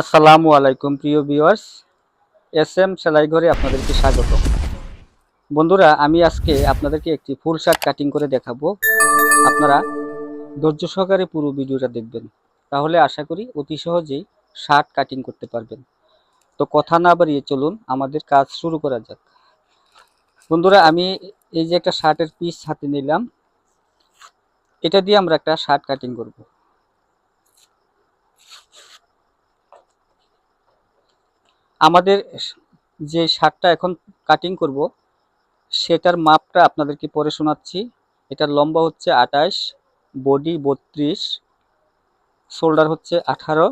আসসালামু আলাইকুম, প্রিয় ভিউয়ার্স। এস এম সেলাই ঘরে আপনাদেরকে স্বাগত। বন্ধুরা, আমি আজকে আপনাদেরকে একটি ফুল শার্ট কাটিং করে দেখাবো। আপনারা ধৈর্য সহকারে পুরো ভিডিওটা দেখবেন। তাহলে আশা করি অতি সহজেই শার্ট কাটিং করতে পারবেন। তো কথা না বাড়িয়ে চলুন, আমাদের কাজ শুরু করা যাক। বন্ধুরা, আমি এই যে একটা শার্টের পিস হাতে নিলাম। এটা দিয়ে আমরা একটা শার্ট কাটিং করব। আমাদের যে শার্টটা এখন কাটিং করব, সেটার মাপটা আপনাদেরকে পরে শোনাচ্ছি। এটার লম্বা হচ্ছে আঠাশ বডি বত্রিশ শোল্ডার হচ্ছে আঠারো,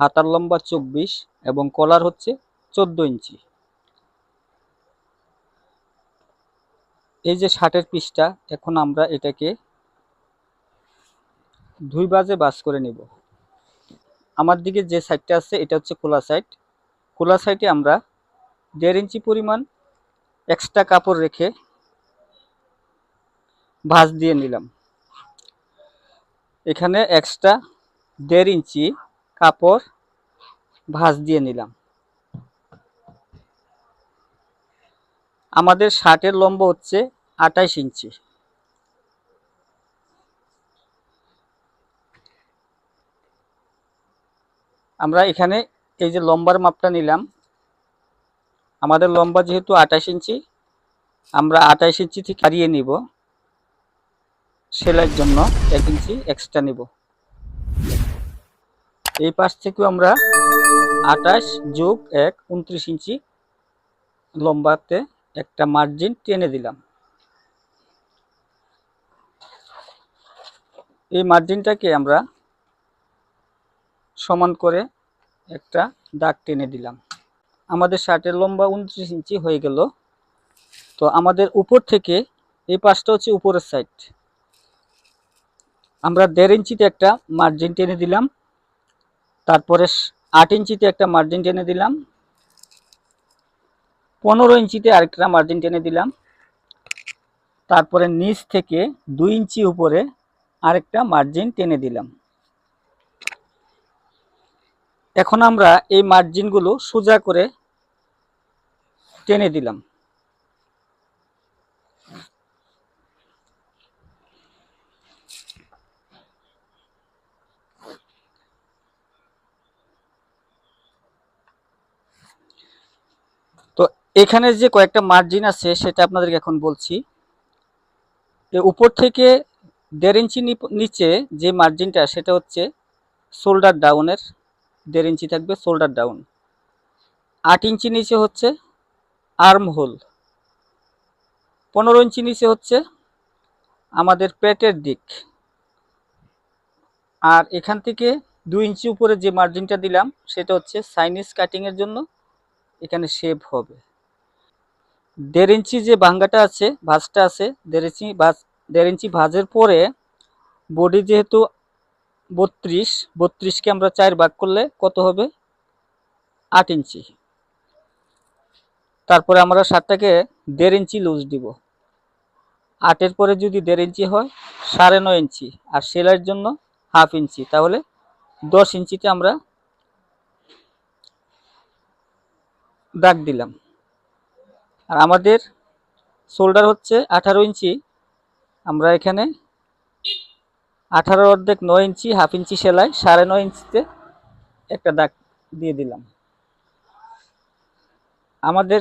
হাতার লম্বা চব্বিশ এবং কলার হচ্ছে চোদ্দ ইঞ্চি। এই যে শার্টের পিসটা এখন আমরা এটাকে দুই বাজে বাস করে নিব। আমার দিকে যে সাইডটা আছে, এটা হচ্ছে খোলা সাইড খোলা সাইডে আমরা দেড় ইঞ্চি পরিমাণ এক্সট্রা কাপড় রেখে ভাঁজ দিয়ে নিলাম। এখানে এক্সট্রা দেড় ইঞ্চি কাপড় ভাঁজ দিয়ে নিলাম। আমাদের শার্টের লম্ব হচ্ছে আঠাইশ ইঞ্চি। আমরা এখানে এই যে লম্বার মাপটা নিলাম, আমাদের লম্বা যেহেতু আঠাশ ইঞ্চি, আমরা আঠাশ ইঞ্চি থেকে হারিয়ে নিব সেলাইয়ের জন্য এক ইঞ্চি এক্সট্রা নিব। এই পাশ থেকেও আমরা আঠাশ যোগ এক উনত্রিশ ইঞ্চি লম্বাতে একটা মার্জিন টেনে দিলাম। এই মার্জিনটাকে আমরা সমান করে একটা দাগ টেনে দিলাম। আমাদের শার্টের লম্বা উনত্রিশ ইঞ্চি হয়ে গেল। তো আমাদের উপর থেকে এই পাশটা হচ্ছে উপরের সাইড আমরা দেড় ইঞ্চিতে একটা মার্জিন টেনে দিলাম। তারপরে আট ইঞ্চিতে একটা মার্জিন টেনে দিলাম। পনেরো ইঞ্চিতে আরেকটা মার্জিন টেনে দিলাম। তারপরে নিচ থেকে দুই ইঞ্চি উপরে আরেকটা মার্জিন টেনে দিলাম। এখন আমরা এই মার্জিনগুলো সোজা করে টেনে দিলাম। তো এখানে যে কয়েকটা মার্জিন আছে সেটা আপনাদেরকে এখন বলছি। উপর থেকে দেড় ইঞ্চি নিচে যে মার্জিনটা সেটা হচ্ছে শোল্ডার ডাউনের দেড় ইঞ্চি থাকবে শোল্ডার ডাউন আট ইঞ্চি নিচে হচ্ছে আর্ম হোল পনেরো ইঞ্চি নিচে হচ্ছে আমাদের পেটের দিক। আর এখান থেকে দুই ইঞ্চি উপরে যে মার্জিনটা দিলাম, সেটা হচ্ছে সাইনিস কাটিংয়ের জন্য এখানে শেপ হবে। দেড় ইঞ্চি যে ভাঙ্গাটা আছে, ভাঁজটা আছে, দেড় ইঞ্চি ভাঁজ, দেড় ইঞ্চি ভাঁজের পরে বডি যেহেতু বত্রিশ, বত্রিশকে আমরা চার ভাগ করলে কত হবে? আট ইঞ্চি। তারপরে আমরা শার্টটাকে দেড় ইঞ্চি লুজ দিব। আটের পরে যদি দেড় ইঞ্চি হয়, সাড়ে নয় ইঞ্চি। আর সেলাইয়ের জন্য হাফ ইঞ্চি। তাহলে দশ ইঞ্চিতে আমরা দাগ দিলাম। আর আমাদের শোল্ডার হচ্ছে আঠারো ইঞ্চি। আমরা এখানে আঠারো অর্ধেক নয় ইঞ্চি, হাফ ইঞ্চি সেলাই, সাড়ে নয় ইঞ্চিতে একটা দাগ দিয়ে দিলাম। আমাদের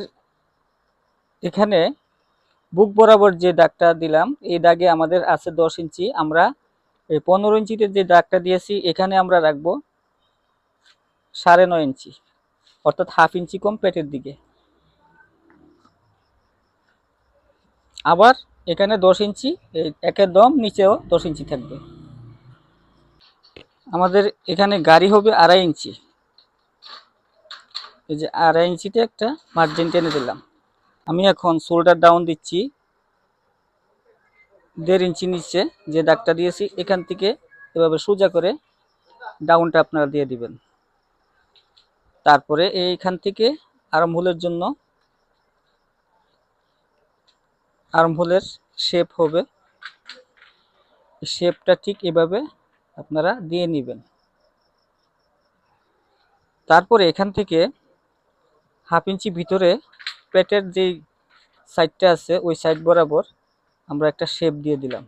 এখানে বুক বরাবর যে দাগটা দিলাম, এই দাগে আমাদের আছে দশ ইঞ্চি। আমরা এই পনেরো ইঞ্চিতে যে দাগটা দিয়েছি, এখানে আমরা রাখব সাড়ে নয় ইঞ্চি, অর্থাৎ হাফ ইঞ্চি কম পেটের দিকে। আবার এখানে দশ ইঞ্চি, এই একের দম নিচেও দশ ইঞ্চি থাকবে। আমাদের এখানে গাড়ি হবে আড়াই ইঞ্চি। এই যে আড়াই ইঞ্চিতে একটা মার্জিন টেনে দিলাম। আমি এখন শোল্ডার ডাউন দিচ্ছি। দেড় ইঞ্চি নিচে যে দাগটা দিয়েছি, এখান থেকে এভাবে সোজা করে ডাউনটা আপনারা দিয়ে দিবেন। তারপরে এইখান থেকে আরম্ভলের জন্য আরম্ভলের শেপ হবে। শেপটা ঠিক এভাবে আপনারা দিয়ে নেবেন। তারপরে এখান থেকে হাফ ইঞ্চি ভিতরে পেটের যেই সাইডটা আছে, ওই সাইড বরাবর আমরা একটা শেপ দিয়ে দিলাম।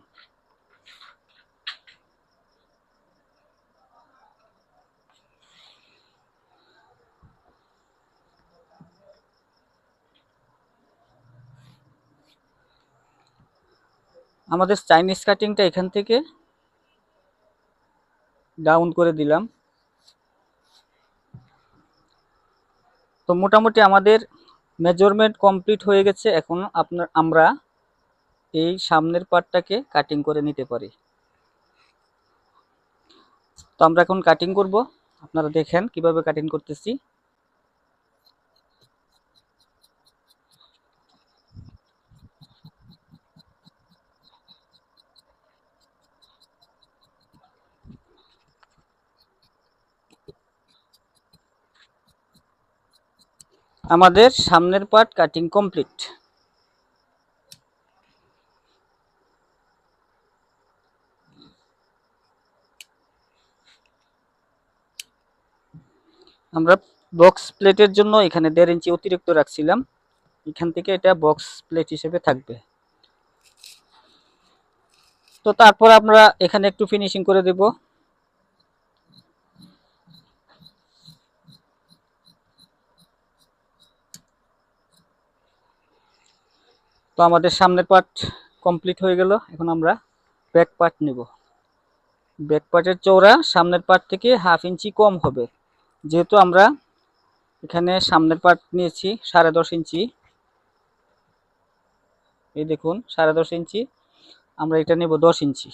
আমাদের চাইনিজ কাটিংটা এখান থেকে ডাউন করে দিলাম। তো মোটামুটি আমাদের মেজারমেন্ট কমপ্লিট হয়ে গেছে। এখন আপনার, আমরা এই সামনের পার্টটাকে কাটিং করে নিতে পারি। তো আমরা এখন কাটিং করব। আপনারা দেখেন কীভাবে কাটিং করতেছি। আমাদের সামনের পার্ট কাটিং কমপ্লিট আমরা বক্স প্লেটের জন্য এখানে দেড় ইঞ্চি অতিরিক্ত রাখছিলাম। এখান থেকে এটা বক্স প্লেট হিসেবে থাকবে। তো তারপর আমরা এখানে একটু ফিনিশিং করে দেব। তো আমাদের সামনের পার্ট কমপ্লিট হয়ে গেল। এখন আমরা ব্যাক পার্ট নেব। ব্যাক পার্টের চৌড়া সামনের পার্ট থেকে হাফ ইঞ্চি কম হবে। যেহেতু আমরা এখানে সামনের পার্ট নিয়েছি সাড়ে দশ ইঞ্চি এই দেখুন, সাড়ে দশ ইঞ্চি আমরা এটা নেব দশ ইঞ্চি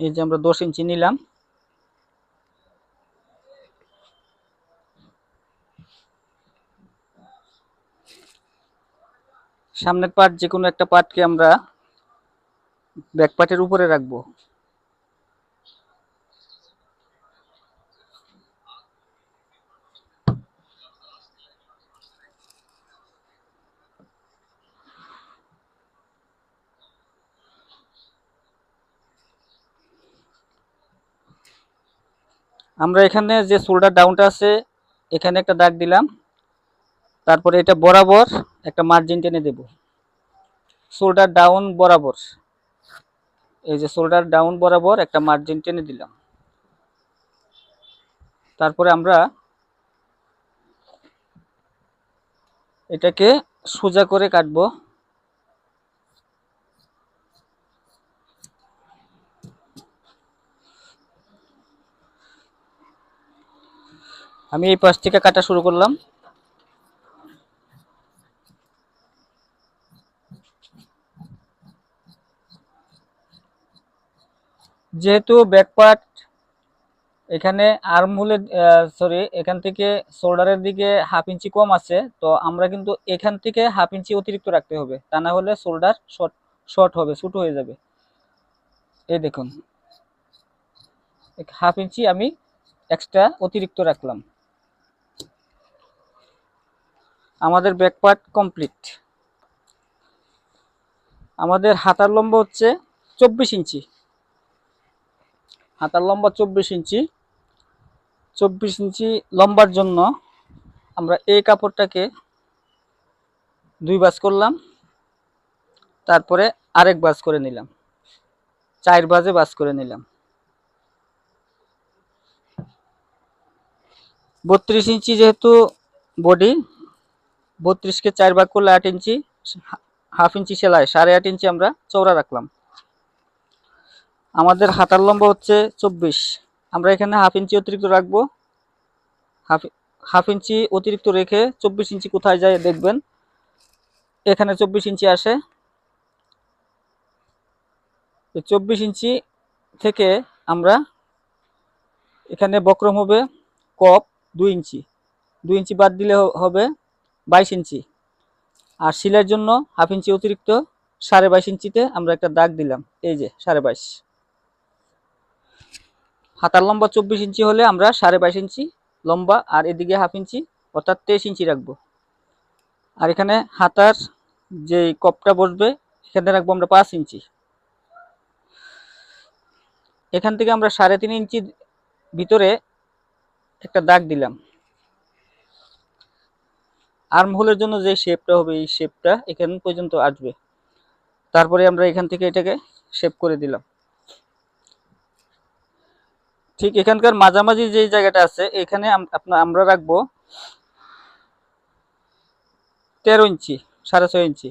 এই যে আমরা দশ ইঞ্চি নিলাম। সামনের পার্ট যে কোনো একটা পার্টকে আমরা ব্যাক পার্টের উপরে রাখব। আমরা এখানে যে শোল্ডার ডাউনটা আছে, এখানে একটা দাগ দিলাম। তারপরে এটা বরাবর একটা মার্জিন টেনে দেব। শোল্ডার ডাউন বরাবর। এই যে শোল্ডার ডাউন বরাবর একটা মার্জিন টেনে দিলাম। তারপরে আমরা এটাকে সোজা করে কাটবো। আমি এই পাশ থেকে কাটা শুরু করলাম। যেহেতু ব্যাক পার্ট এখানে আর্মহোলের সরি এখান থেকে শোল্ডারের দিকে হাফ ইঞ্চি কম আছে, তো আমরা কিন্তু এখান থেকে হাফ ইঞ্চি অতিরিক্ত রাখতে হবে। তা না হলে শোল্ডার শর্ট শর্ট হবে, ছোট হয়ে যাবে। এই দেখুন। হাফ ইঞ্চি আমি এক্সট্রা অতিরিক্ত রাখলাম। আমাদের ব্যাক পার্ট কমপ্লিট আমাদের হাতার লম্বা হচ্ছে চব্বিশ ইঞ্চি হাতার লম্বা চব্বিশ ইঞ্চি। চব্বিশ ইঞ্চি লম্বার জন্য আমরা এই কাপড়টাকে দুই বাস করলাম, তারপরে আরেক বাস করে নিলাম, চার বাজে বাস করে নিলাম। বত্রিশ ইঞ্চি যেহেতু বডি, বত্রিশকে চার ভাগ করলে আট ইঞ্চি, হাফ ইঞ্চি সেলাই, সাড়ে আট ইঞ্চি আমরা চৌড়া রাখলাম। আমাদের হাতার লম্বা হচ্ছে চব্বিশ। আমরা এখানে হাফ ইঞ্চি অতিরিক্ত রাখব। হাফ হাফ ইঞ্চি অতিরিক্ত রেখে চব্বিশ ইঞ্চি কোথায় যায় দেখবেন। এখানে চব্বিশ ইঞ্চি আসে। চব্বিশ ইঞ্চি থেকে আমরা এখানে বক্রম হবে কপ দুই ইঞ্চি। দুই ইঞ্চি বাদ দিলে হবে বাইশ ইঞ্চি। আর সিলাইয়ের জন্য হাফ ইঞ্চি অতিরিক্ত সাড়ে বাইশ ইঞ্চিতে আমরা একটা দাগ দিলাম। এই যে সাড়ে বাইশ। হাতার লম্বা চব্বিশ ইঞ্চি হলে আমরা সাড়ে বাইশ ইঞ্চি লম্বা আর এদিকে হাফ ইঞ্চি, অর্থাৎ তেইশ ইঞ্চি রাখব। আর এখানে হাতার যে কপটা বসবে, এখানে রাখব আমরা পাঁচ ইঞ্চি। এখান থেকে আমরা সাড়ে তিন ইঞ্চি ভিতরে একটা দাগ দিলাম। আর্ম হোলের জন্য যে শেপটা হবে, এই শেপটা এখান পর্যন্ত আসবে। তারপরে আমরা এখান থেকে এটাকে শেপ করে দিলাম। ঠিক এখানকার মাঝামাঝি যে জায়গাটা আছে, এখানে আম- আমরা রাখব তেরো ইঞ্চি, সাড়ে ছয় ইঞ্চি।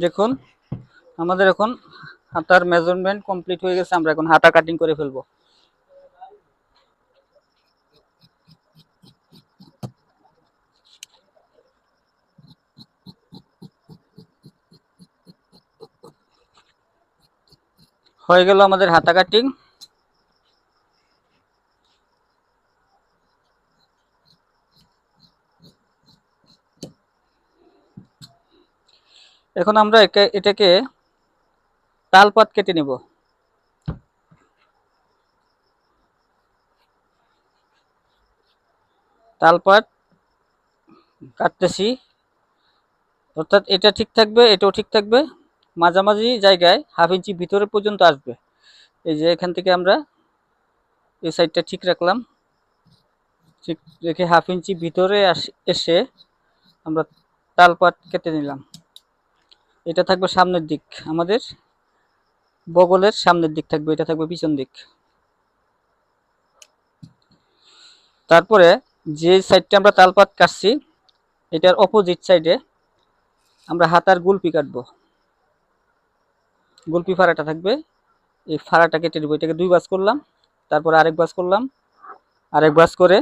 দেখুন, আমাদের এখন হাতার মেজারমেন্ট কমপ্লিট হয়ে গেছে, আমরা এখন হাতা কাটিং করে ফেলব। হয়ে গেল আমাদের হাতা কাটিং এখন আমরা এটাকে তালপাত কেটে নিব। তালপাত কাটতেছি। অর্থাৎ এটা ঠিক থাকবে, এটাও ঠিক থাকবে। মাঝামাঝি জায়গায় হাফ ইঞ্চি ভিতরে পর্যন্ত আসবে। এই যে এখান থেকে আমরা এই সাইডটা ঠিক রাখলাম। ঠিক রেখে হাফ ইঞ্চি ভিতরে এসে আমরা তালপাত কেটে নিলাম। এটা থাকবে সামনের দিক। আমাদের বগলের সামনের দিক থাকবে। এটা থাকবে পিছন দিক। তারপরে যে সাইডটা আমরা তালপাত কাটছি, এটার অপোজিট সাইডে আমরা হাতার গুলপি কাটবো। গুলপি ফাড়াটা থাকবে। এই ফাড়াটা কেটে দেবো এটাকে দুই বাস করলাম, তারপরে আরেক বাস করলাম। আরেক বাস করে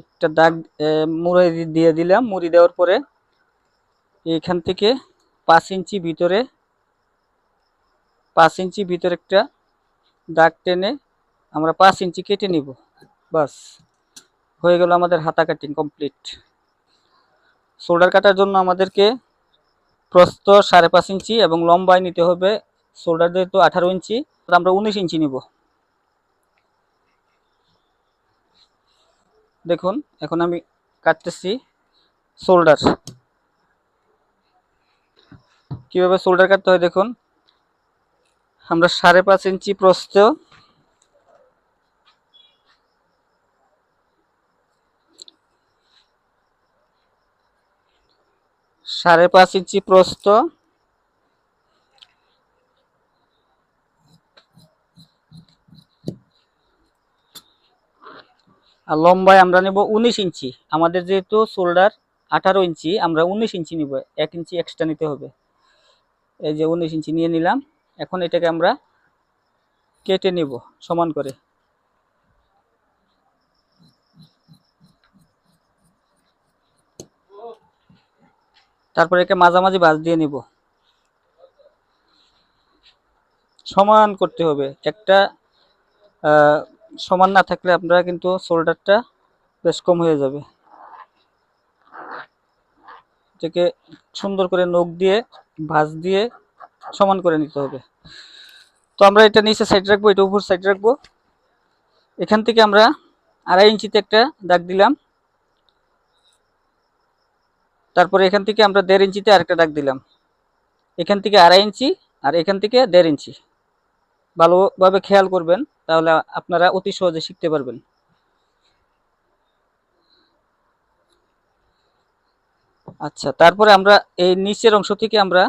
একটা দাগ মুড়ে দিয়ে দিলাম, মুড়ি দেওয়ার পরে এইখান থেকে পাঁচ ইঞ্চি ভিতরে, পাঁচ ইঞ্চি ভিতরে একটা দাগ টেনে আমরা পাঁচ ইঞ্চি কেটে নিব, বাস। হয়ে গেল আমাদের হাতা কাটিং কমপ্লিট। শোল্ডার কাটার জন্য আমাদেরকে প্রস্থ সাড়ে পাঁচ ইঞ্চি এবং লম্বায় নিতে হবে শোল্ডার যেহেতু আঠারো ইঞ্চি তো আমরা উনিশ ইঞ্চি নিব। দেখুন, এখন আমি কাটতেছি শোল্ডার। কীভাবে শোল্ডার কাটতে হয় দেখুন, আমরা সাড়ে পাঁচ ইঞ্চি প্রস্থ সাড়ে পাঁচ ইঞ্চি প্রস্থ। আর লম্বায় আমরা নেব উনিশ ইঞ্চি। আমাদের যেহেতু শোল্ডার আঠারো ইঞ্চি, আমরা উনিশ ইঞ্চি নিব। এক ইঞ্চি এক্সট্রা নিতে হবে। এই যে উনিশ ইঞ্চি নিয়ে নিলাম। এখন এটাকে আমরা কেটে নিব সমান করে। তারপরে একে মাঝামাঝি বাজ দিয়ে নিব। সমান করতে হবে। একটা সমান না থাকলে আপনারা কিন্তু শোল্ডারটা বেশ কম হয়ে যাবে। এটাকে সুন্দর করে নখ দিয়ে ভাঁজ দিয়ে সমান করে নিতে হবে। তো আমরা এটা নিচে সাইড রাখব, এটা উপর সাইড রাখব। এখান থেকে আমরা আড়াই ইঞ্চিতে একটা দাগ দিলাম। তারপরে এখান থেকে আমরা দেড় ইঞ্চিতে আরেকটা দাগ দিলাম। এখান থেকে আড়াই ইঞ্চি আর এখান থেকে দেড় ইঞ্চি। ভালোভাবে খেয়াল করবেন, তাহলে আপনারা অতি সহজে শিখতে পারবেন। আচ্ছা তারপরে আমরা এই নিচের অংশ থেকে আমরা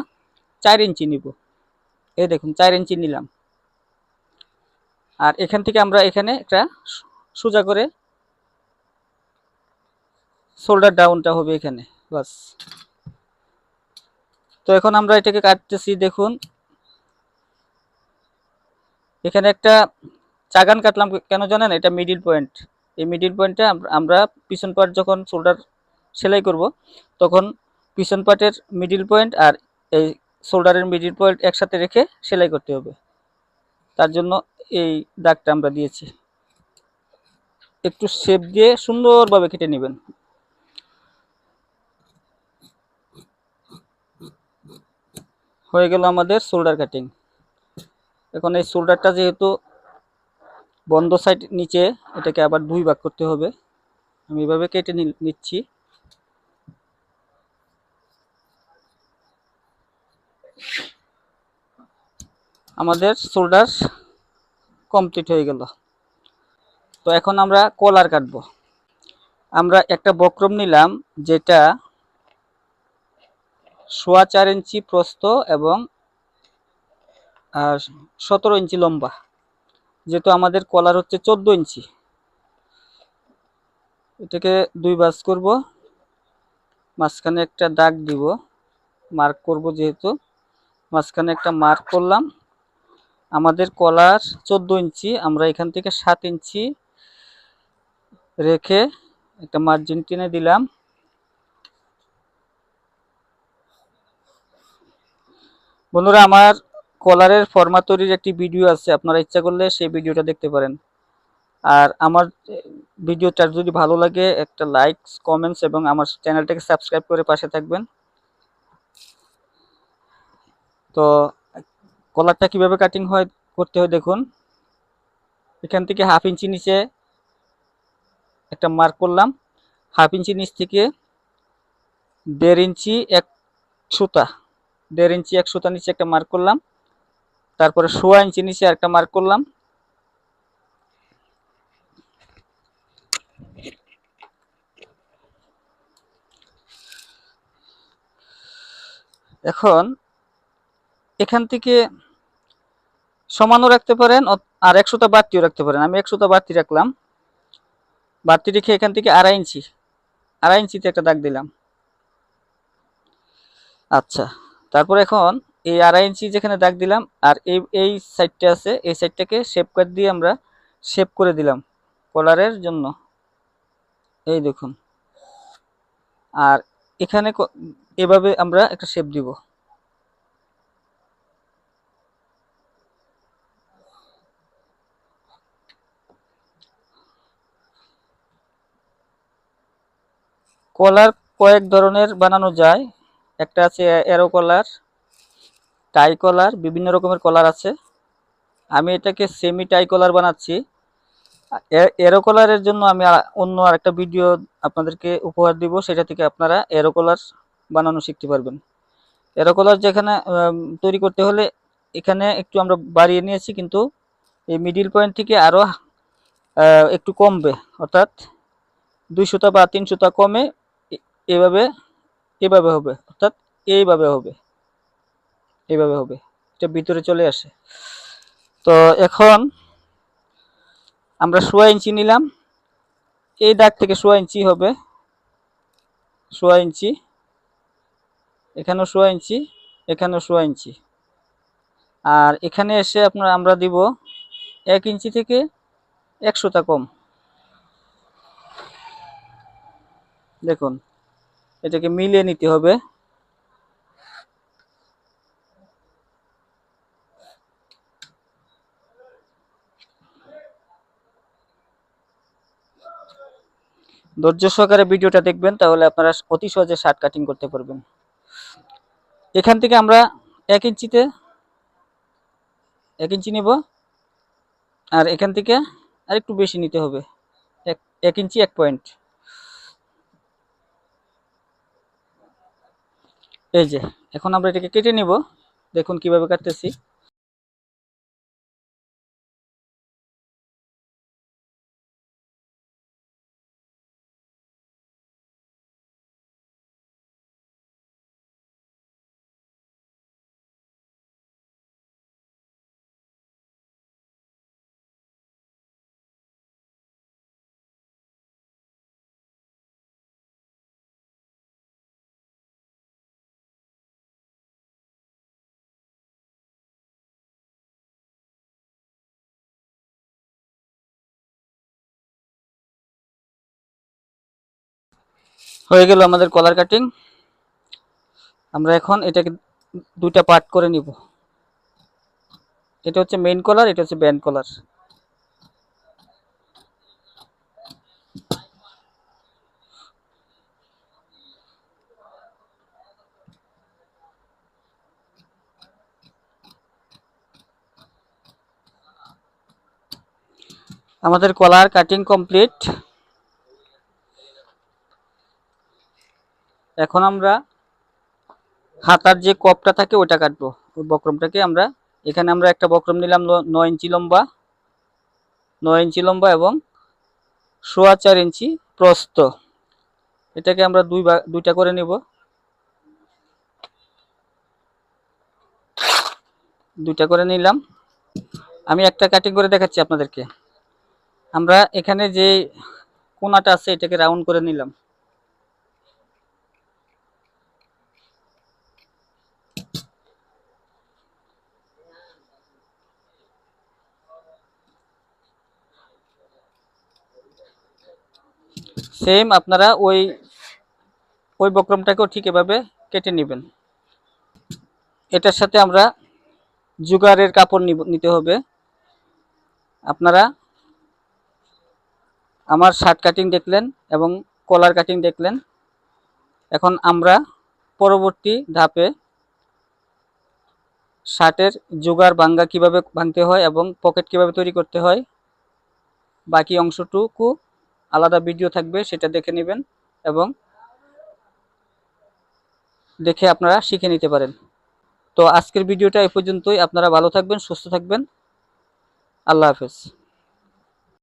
চার ইঞ্চি নিব। এই দেখুন, চার ইঞ্চি নিলাম। আর এখান থেকে আমরা এখানে একটা সোজা করে শোল্ডার ডাউনটা হবে এখানে। বাস। তো এখন আমরা এটাকে কাটতেছি, দেখুন। এখানে একটা চাগান কাটলাম, কেন জানেন? এটা মিডিল পয়েন্ট এই মিডিল পয়েন্টে আমরা পিছন পার্ট যখন শোল্ডার সেলাই করব, তখন পিছন পার্টের মিডিল পয়েন্ট আর এই শোল্ডারের মিডিল পয়েন্ট একসাথে রেখে সেলাই করতে হবে। তার জন্য এই দাগটা আমরা দিয়েছি। একটু শেপ দিয়ে সুন্দরভাবে কেটে নেবেন। হয়ে গেল আমাদের শোল্ডার কাটিং। এখন এই শোল্ডারটা যেহেতু বন্ধ সাইড নিচে, এটাকে আবার দুই ভাগ করতে হবে। আমি এভাবে কেটে নিচ্ছি। আমাদের শোল্ডার কমপ্লিট হয়ে গেল। তো এখন আমরা কলার কাটবো। আমরা একটা বক্রম নিলাম, যেটা সোয়া চার ইঞ্চি প্রস্থ এবং সতেরো ইঞ্চি লম্বা, যেহেতু আমাদের কলার হচ্ছে চোদ্দ ইঞ্চি। এটাকে দুই বাস করব, মাঝখানে একটা দাগ দিব মার্ক করব যেহেতু। মাঝখানে একটা মার্ক করলাম। আমাদের কলার চোদ্দ ইঞ্চি, আমরা এখান থেকে সাত ইঞ্চি রেখে একটা মার্জিন টেনে দিলাম। বন্ধুরা, আমার কলারের ফরমা তৈরির একটি ভিডিও আছে। আপনারা ইচ্ছা করলে সেই ভিডিওটা দেখতে পারেন। আর আমার ভিডিওটা যদি ভালো লাগে, একটা লাইকস কমেন্টস এবং আমার চ্যানেলটাকে সাবস্ক্রাইব করে পাশে থাকবেন। তো কলারটা কীভাবে কাটিং হয়, করতে হয় দেখুন। এখান থেকে হাফ ইঞ্চি নিচে একটা মার্ক করলাম। হাফ ইঞ্চি নিচ থেকে দেড় ইঞ্চি এক সুতা। দেড় ইঞ্চি, এক সুতা নিচে একটা মার্ক করলাম। তারপরে সোয়া ইঞ্চি নিচে একটা মার্ক করলাম। এখন এখান থেকে সমানও রাখতে পারেন আর একশোটা বাড়তিও রাখতে পারেন। আমি একশোটা বাড়তি রাখলাম। বাড়তি রেখে এখান থেকে আড়াই ইঞ্চি, আড়াই ইঞ্চিতে একটা দাগ দিলাম। আচ্ছা। তারপর এখন এই আড়াই ইঞ্চি যেখানে দাগ দিলাম, আর এই এই সাইডটা আছে, এই সাইডটাকে শেপ কাট দিয়ে আমরা শেপ করে দিলাম কলারের জন্য। এই দেখুন। আর এখানে এভাবে আমরা একটা শেপ দিব। কলার কয়েক ধরনের বানানো যায়। একটা আছে এরো কলার টাই কলার বিভিন্ন রকমের কলার আছে। আমি এটাকে সেমি টাই কলার বানাচ্ছি। এরো কলারের জন্য আমি অন্য আরেকটা ভিডিও আপনাদেরকে উপহার দিব, সেটা থেকে আপনারা এরো কলার বানানো শিখতে পারবেন। এরো কলার যেখানে তৈরি করতে হলে এখানে একটু আমরা বাড়িয়ে নিয়েছি, কিন্তু এই মিডিল পয়েন্ট থেকে আরও একটু কমবে। অর্থাৎ দুই সুতা বা তিন সুতা কমে এভাবে এভাবে হবে, অর্থাৎ এইভাবে হবে এইভাবে হবে, এটা ভিতরে চলে আসে। তো এখন আমরা সোয়া ইঞ্চি নিলাম, এই দাগ থেকে সোয়া ইঞ্চি হবে, সোয়া ইঞ্চি, এখানেও সোয়া ইঞ্চি, এখানেও সোয়া ইঞ্চি। আর এখানে এসে আপনার আমরা দিব এক ইঞ্চি থেকে একশোটা কম। দেখুন এটাকে মিলিয়ে নিতে হবে। ধৈর্য সহকারে ভিডিওটা দেখবেন, তাহলে আপনারা অতি সহজে শার্ট কাটিং করতে পারবেন। এখান থেকে আমরা এক ইঞ্চিতে, এক ইঞ্চি নিব, আর এখান থেকে আর একটু বেশি নিতে হবে, এক ইঞ্চি এক পয়েন্ট এই যে এখন আমরা এটাকে কেটে নিব। দেখুন কীভাবে কাটতেছি। হয়ে গেল আমাদের কলার কাটিং আমরা এখন এটাকে দুইটা পার্ট করে নিব। এটা হচ্ছে মেইন কলার এটা হচ্ছে ব্যান্ড কলার আমাদের কলার কাটিং কমপ্লিট এখন আমরা হাতার যে কপটা থাকে ওটা কাটবো। ওই বক্রমটাকে আমরা, এখানে আমরা একটা বক্রম নিলাম নয় ইঞ্চি লম্বা, নয় ইঞ্চি লম্বা এবং সোয়া চার ইঞ্চি প্রস্ত এটাকে আমরা দুই দুইটা করে নেব। দুইটা করে নিলাম। আমি একটা কাটিং করে দেখাচ্ছি আপনাদেরকে। আমরা এখানে যে কোনাটা আছে এটাকে রাউন্ড করে নিলাম। সেম আপনারা ওই ওই বক্রমটাকেও ঠিক এভাবে কেটে নেবেন। এটার সাথে আমরা জুগারের কাপড় নিতে হবে। আপনারা আমার শার্ট কাটিং দেখলেন এবং কলার কাটিং দেখলেন। এখন আমরা পরবর্তী ধাপে শার্টের জোগাড় ভাঙ্গা কীভাবে ভাঙতে হয় এবং পকেট কীভাবে তৈরি করতে হয়, বাকি অংশটুকু আলাদা ভিডিও থাকবে, সেটা দেখে নেবেন এবং দেখে আপনারা শিখে নিতে পারেন। তো আজকের ভিডিওটা এ পর্যন্তই। আপনারা ভালো থাকবেন, সুস্থ থাকবেন। আল্লাহ হাফেজ।